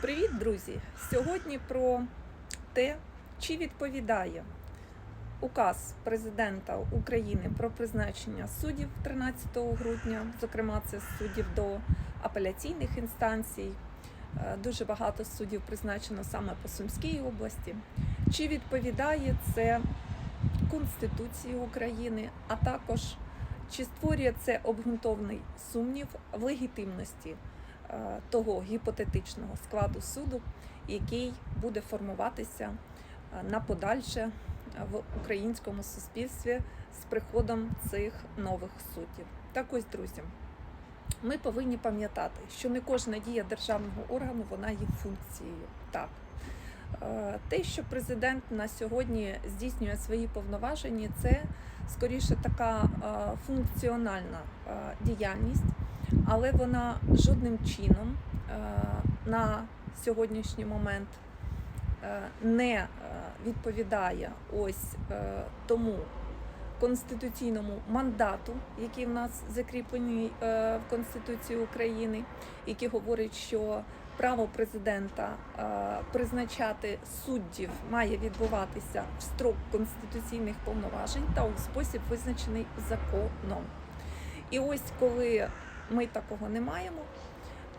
Привіт, друзі! Сьогодні про те, чи відповідає указ президента України про призначення суддів 13 грудня, зокрема, це суддів до апеляційних інстанцій. Е, Дуже багато суддів призначено саме по Сумській області. Чи відповідає це Конституції України, а також чи створює це обґрунтовний сумнів в легітимності того гіпотетичного складу суду, який буде формуватися е, на подальше е, в українському суспільстві з приходом цих нових суддів. Так ось, друзі, ми повинні пам'ятати, що не кожна дія державного органу вона є функцією. Так. Е, Те, що президент на сьогодні здійснює свої повноваження, це скоріше така е, функціональна е, діяльність, але вона жодним чином е, на сьогоднішній момент е, не е, відповідає ось тому конституційному мандату, який в нас закріплений в Конституції України, який говорить, що право президента призначати суддів має відбуватися в строк конституційних повноважень та у спосіб визначений законом. І ось коли ми такого не маємо,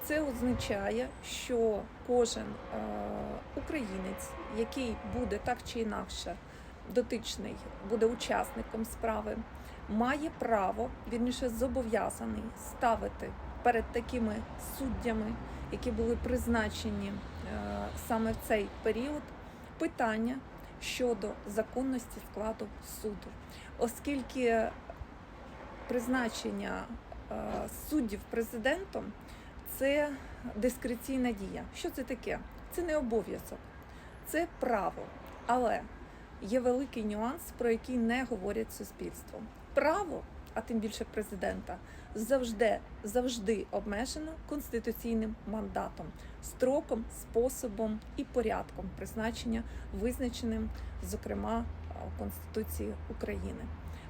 це означає, що кожен е, українець, який буде так чи інакше дотичний, буде учасником справи, має право, вірніше зобов'язаний ставити перед такими суддями, які були призначені е, саме в цей період, питання щодо законності складу суду, оскільки призначення суддів президентом це дискреційна дія. Що це таке? Це не обов'язок, це право. Але є великий нюанс, про який не говорять суспільство. Право, а тим більше президента, завжди, завжди обмежено конституційним мандатом, строком, способом і порядком призначення, визначеним, зокрема, Конституції України.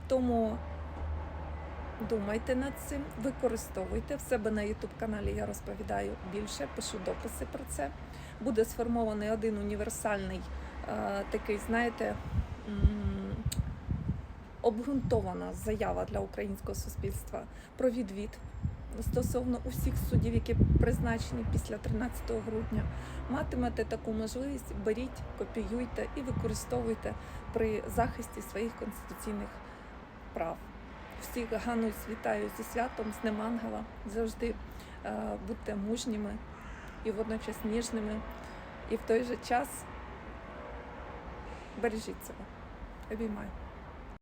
Тому думайте над цим, використовуйте в себе на youtube каналі. Я розповідаю більше, пишу дописи про це. Буде сформований один універсальний е, такий, знаєте, обґрунтована заява для українського суспільства про відвід стосовно усіх суддів, які призначені після 13 грудня. Матимете таку можливість, беріть, копіюйте і використовуйте при захисті своїх конституційних прав. Всіх Ганусь вітаю зі святом, з Днем Ангела. Завжди е, будьте мужніми і водночас ніжними, і в той же час бережіть себе. Обіймаю.